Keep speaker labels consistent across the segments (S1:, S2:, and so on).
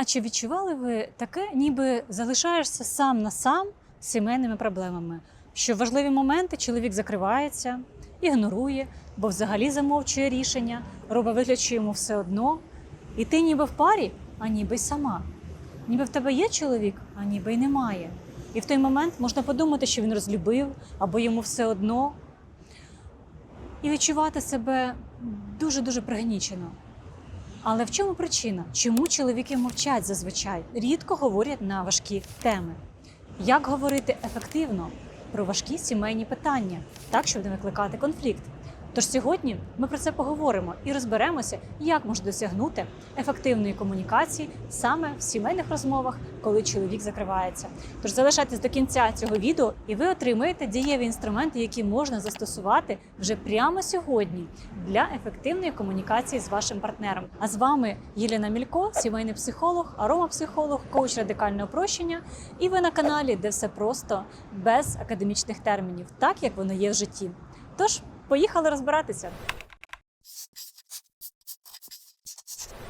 S1: А чи відчували ви таке, ніби залишаєшся сам на сам з сімейними проблемами? Що в важливі моменти чоловік закривається, ігнорує, бо взагалі замовчує рішення, робить вигляд, що йому все одно. І ти ніби в парі, а ніби й сама. Ніби в тебе є чоловік, а ніби й немає. І в той момент можна подумати, що він розлюбив або йому все одно. І відчувати себе дуже-дуже пригнічено. Але в чому причина? Чому чоловіки мовчать зазвичай? Рідко говорять на важкі теми. Як говорити ефективно про важкі сімейні питання, так, щоб не викликати конфлікт? Тож сьогодні ми про це поговоримо і розберемося, як можна досягнути ефективної комунікації саме в сімейних розмовах, коли чоловік закривається. Тож залишайтесь до кінця цього відео, і ви отримаєте дієві інструменти, які можна застосувати вже прямо сьогодні для ефективної комунікації з вашим партнером. А з вами Єліна Мілько, сімейний психолог, аромапсихолог, коуч радикального прощення. І ви на каналі, де все просто без академічних термінів, так як воно є в житті. Тож поїхали розбиратися.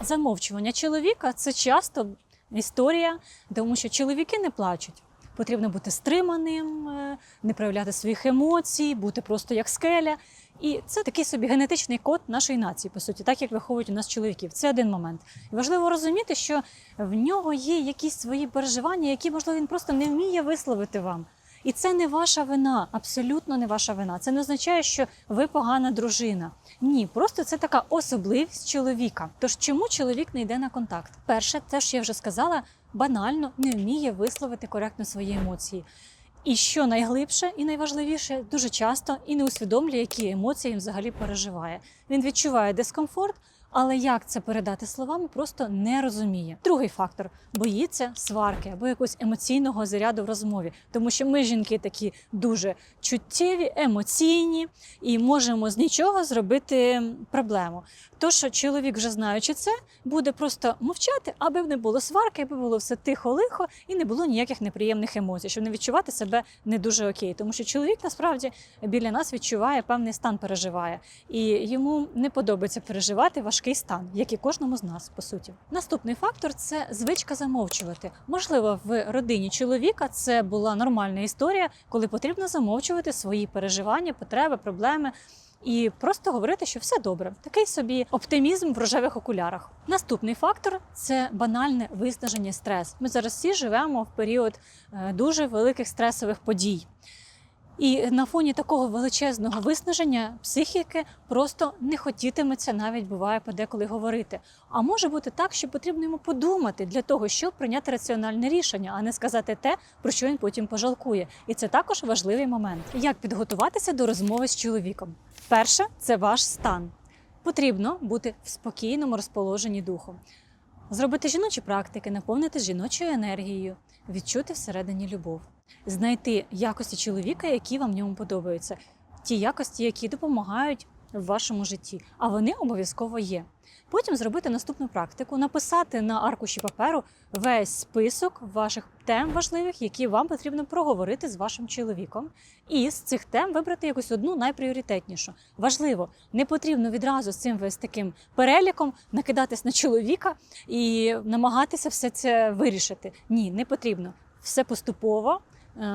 S1: Замовчування чоловіка це часто історія, тому що чоловіки не плачуть. Потрібно бути стриманим, е, не проявляти своїх емоцій, бути просто як скеля. І це такий собі генетичний код нашої нації, по суті, так як виховують у нас чоловіків. Це один момент. І важливо розуміти, що в нього є якісь свої переживання, які, можливо, він просто не вміє висловити вам. І це не ваша вина, абсолютно не ваша вина. Це не означає, що ви погана дружина. Ні, просто це така особливість чоловіка. Тож чому чоловік не йде на контакт? Перше, те, що я вже сказала, банально не вміє висловити коректно свої емоції. І що найглибше і найважливіше, дуже часто і не усвідомлює, які емоції він взагалі переживає. Він відчуває дискомфорт, але як це передати словами, просто не розуміє. Другий фактор боїться сварки або якогось емоційного заряду в розмові, тому що ми жінки такі дуже чуттєві, емоційні і можемо з нічого зробити проблему. То, що чоловік, вже знаючи це, буде просто мовчати, аби не було сварки, аби було все тихо-лихо і не було ніяких неприємних емоцій, щоб не відчувати себе не дуже окей. Тому що чоловік насправді біля нас відчуває певний стан, переживає, і йому не подобається переживати важкий стан, як і кожному з нас, по суті. Наступний фактор це звичка замовчувати. Можливо, в родині чоловіка це була нормальна історія, коли потрібно замовчувати свої переживання, потреби, проблеми. І просто говорити, що все добре. Такий собі оптимізм в рожевих окулярах. Наступний фактор це банальне виснаження стрес. Ми зараз всі живемо в період е, дуже великих стресових подій. І на фоні такого величезного виснаження психіки просто не хотітиметься навіть буває подеколи говорити. А може бути так, що потрібно йому подумати для того, щоб прийняти раціональне рішення, а не сказати те, про що він потім пожалкує. І це також важливий момент. Як підготуватися до розмови з чоловіком? Перше це ваш стан. Потрібно бути в спокійному розположенні духу. Зробити жіночі практики, наповнити жіночою енергією, відчути всередині любов, знайти якості чоловіка, які вам в ньому подобаються, ті якості, які допомагають в вашому житті, а вони обов'язково є. Потім зробити наступну практику, написати на аркуші паперу весь список ваших тем важливих, які вам потрібно проговорити з вашим чоловіком, і з цих тем вибрати якусь одну найпріоритетнішу. Важливо, не потрібно відразу з цим весь таким переліком накидатись на чоловіка і намагатися все це вирішити. Ні, не потрібно. Все поступово,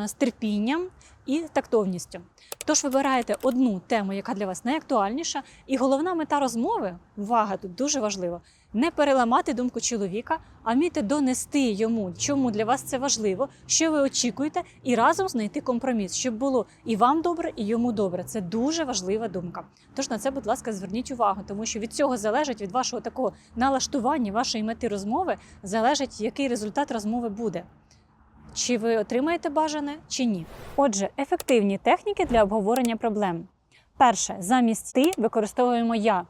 S1: з терпінням і тактовністю. Тож вибираєте одну тему, яка для вас найактуальніша, і головна мета розмови увага тут дуже важливо. Не переламати думку чоловіка, а вміти донести йому, чому для вас це важливо, що ви очікуєте, і разом знайти компроміс, щоб було і вам добре, і йому добре. Це дуже важлива думка. Тож на це, будь ласка, зверніть увагу, тому що від цього залежить від вашого такого налаштування, вашої мети розмови, залежить, який результат розмови буде. Чи ви отримаєте бажане, чи ні. Отже, ефективні техніки для обговорення проблем. Перше, замість ти використовуємо я.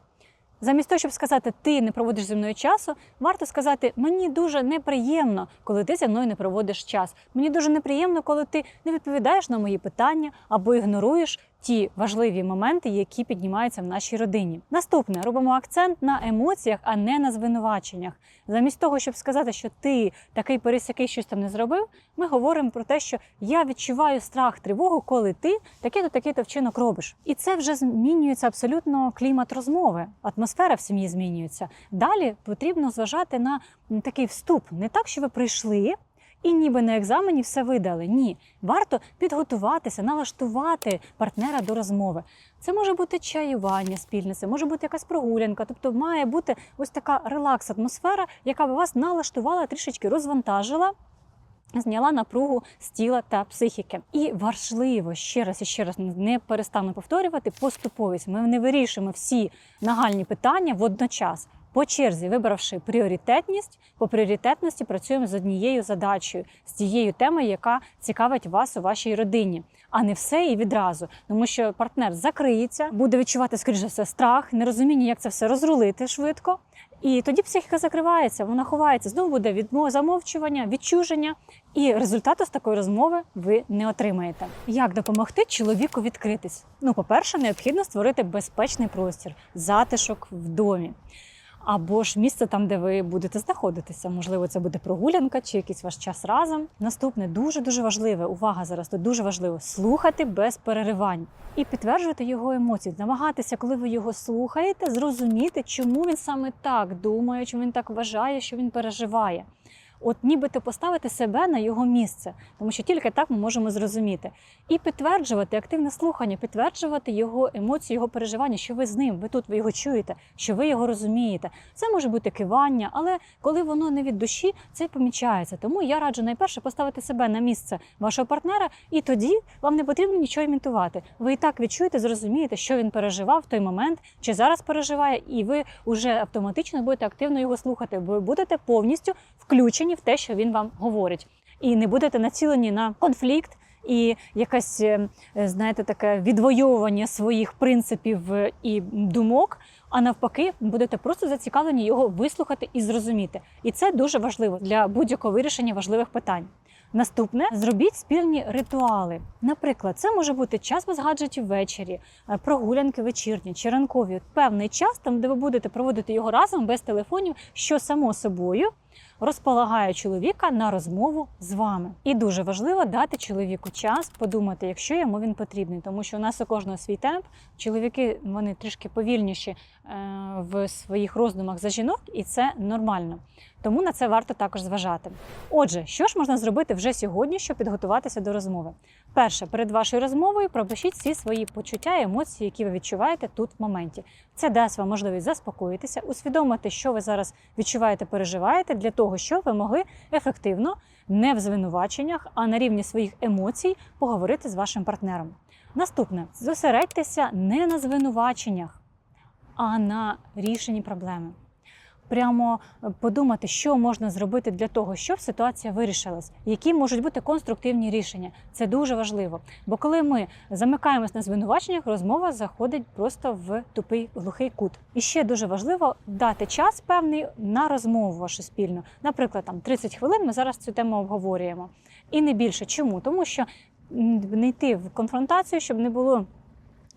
S1: Замість того, щоб сказати ти не проводиш зі мною часу, варто сказати мені дуже неприємно, коли ти зі мною не проводиш час. Мені дуже неприємно, коли ти не відповідаєш на мої питання або ігноруєш ті важливі моменти, які піднімаються в нашій родині. Наступне робимо акцент на емоціях, а не на звинуваченнях. Замість того, щоб сказати, що ти такий пересякий щось там не зробив, ми говоримо про те, що я відчуваю страх, тривогу, коли ти такий-то такий-то вчинок робиш. І це вже змінюється абсолютно клімат розмови, атмосфера в сім'ї змінюється. Далі потрібно зважати на такий вступ, не так, що ви прийшли. І ніби на екзамені все видали. Ні, варто підготуватися, налаштувати партнера до розмови. Це може бути чаювання спільне, це може бути якась прогулянка. Тобто має бути ось така релакс-атмосфера, яка б вас налаштувала, трішечки розвантажила. Зняла напругу з тіла та психіки. І важливо ще раз і ще раз не перестану повторювати поступовість. Ми не вирішуємо всі нагальні питання водночас. По черзі, вибравши пріоритетність, по пріоритетності працюємо з однією задачею, з тією темою, яка цікавить вас у вашій родині, а не все і відразу. Тому що партнер закриється, буде відчувати, скоріше за все, страх, нерозуміння, як це все розрулити швидко. І тоді психіка закривається, вона ховається. Знову буде відмо замовчування, відчуження, і результату з такої розмови ви не отримаєте. Як допомогти чоловіку відкритись? Ну, по-перше, необхідно створити безпечний простір, затишок в домі. Або ж місце там, де ви будете знаходитися. Можливо, це буде прогулянка чи якийсь ваш час разом. Наступне дуже дуже важливе. Увага зараз тут дуже важливо слухати без переривань і підтверджувати його емоції, намагатися, коли ви його слухаєте, зрозуміти, чому він саме так думає, чому він так вважає, що він переживає. От нібито поставити себе на його місце, тому що тільки так ми можемо зрозуміти. І підтверджувати активне слухання, підтверджувати його емоції, його переживання, що ви з ним, ви тут ви його чуєте, що ви його розумієте. Це може бути кивання, але коли воно не від душі, це помічається. Тому я раджу найперше поставити себе на місце вашого партнера, і тоді вам не потрібно нічого імітувати. Ви і так відчуєте, зрозумієте, що він переживав в той момент, чи зараз переживає, і ви вже автоматично будете активно його слухати. Ви будете повністю включені в те, що він вам говорить, і не будете націлені на конфлікт. І якесь, е, знаєте, таке відвоювання своїх принципів е, і думок, а навпаки, будете просто зацікавлені його вислухати і зрозуміти. І це дуже важливо для будь-якого вирішення важливих питань. Наступне зробіть спільні ритуали. Наприклад, це може бути час без гаджетів ввечері, е, прогулянки вечірні чи ранкові. Певний час, там де ви будете проводити його разом без телефонів, що само собою розполагає чоловіка на розмову з вами. І дуже важливо дати чоловіку час подумати, якщо йому він потрібний, тому що у нас у кожного свій темп. Чоловіки вони трішки повільніші е, в своїх роздумах за жінок, і це нормально. Тому на це варто також зважати. Отже, що ж можна зробити вже сьогодні, щоб підготуватися до розмови? Перше, перед вашою розмовою пропишіть всі свої почуття і емоції, які ви відчуваєте тут в моменті. Це дасть вам можливість заспокоїтися, усвідомити, що ви зараз відчуваєте, переживаєте, для того, щоб ви могли ефективно, не в звинуваченнях, а на рівні своїх емоцій поговорити з вашим партнером. Наступне зосередьтеся не на звинуваченнях, а на рішенні проблеми. Прямо е, подумати, що можна зробити для того, щоб ситуація вирішилась, які можуть бути конструктивні рішення. Це дуже важливо. Бо коли ми замикаємось на звинуваченнях, розмова заходить просто в тупий глухий кут. І ще дуже важливо дати час певний на розмову вашу спільну. Наприклад, там 30 хвилин ми зараз цю тему обговорюємо. І не більше. Чому? Тому що не йти в конфронтацію, щоб не було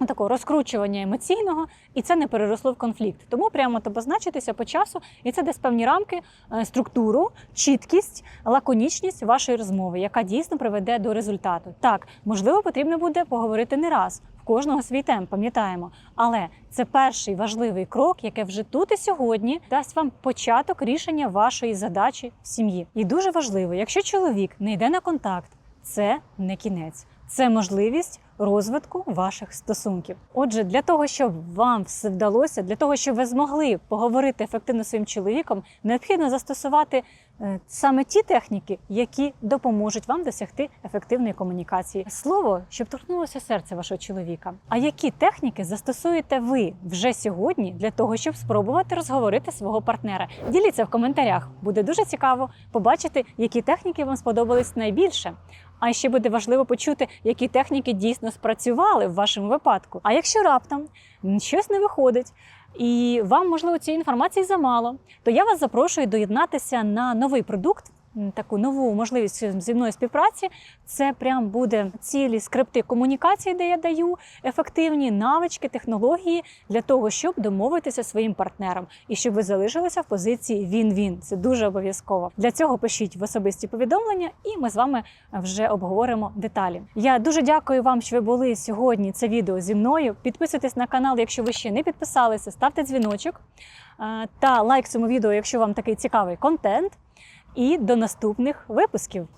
S1: такого розкручування емоційного, і це не переросло в конфлікт. Тому прямо то позначитися по часу, і це десь певні рамки, е, структуру, чіткість, лаконічність вашої розмови, яка дійсно приведе до результату. Так, можливо, потрібно буде поговорити не раз. В кожного свій темп, пам'ятаємо. Але це перший важливий крок, який вже тут і сьогодні дасть вам початок рішення вашої задачі в сім'ї. І дуже важливо, якщо чоловік не йде на контакт, це не кінець, це можливість розвитку ваших стосунків. Отже, для того, щоб вам все вдалося, для того, щоб ви змогли поговорити ефективно своїм чоловіком, необхідно застосувати е, саме ті техніки, які допоможуть вам досягти ефективної комунікації. Слово, щоб торкнулося серце вашого чоловіка. А які техніки застосуєте ви вже сьогодні для того, щоб спробувати розговорити свого партнера? Діліться в коментарях. Буде дуже цікаво побачити, які техніки вам сподобались найбільше. А ще буде важливо почути, які техніки дійсно спрацювали в вашому випадку. А якщо раптом щось не виходить, і вам можливо цієї інформації замало, то я вас запрошую доєднатися на новий продукт таку нову можливість зі мною співпраці, це прям буде цілі скрипти комунікації, де я даю ефективні навички, технології для того, щоб домовитися своїм партнером і щоб ви залишилися в позиції він-він. Це дуже обов'язково. Для цього пишіть в особисті повідомлення, і ми з вами вже обговоримо деталі. Я дуже дякую вам, що ви були сьогодні. Це відео зі мною. Підписуйтесь на канал, якщо ви ще не підписалися, ставте дзвіночок та лайк цьому відео, якщо вам такий цікавий контент. І до наступних випусків.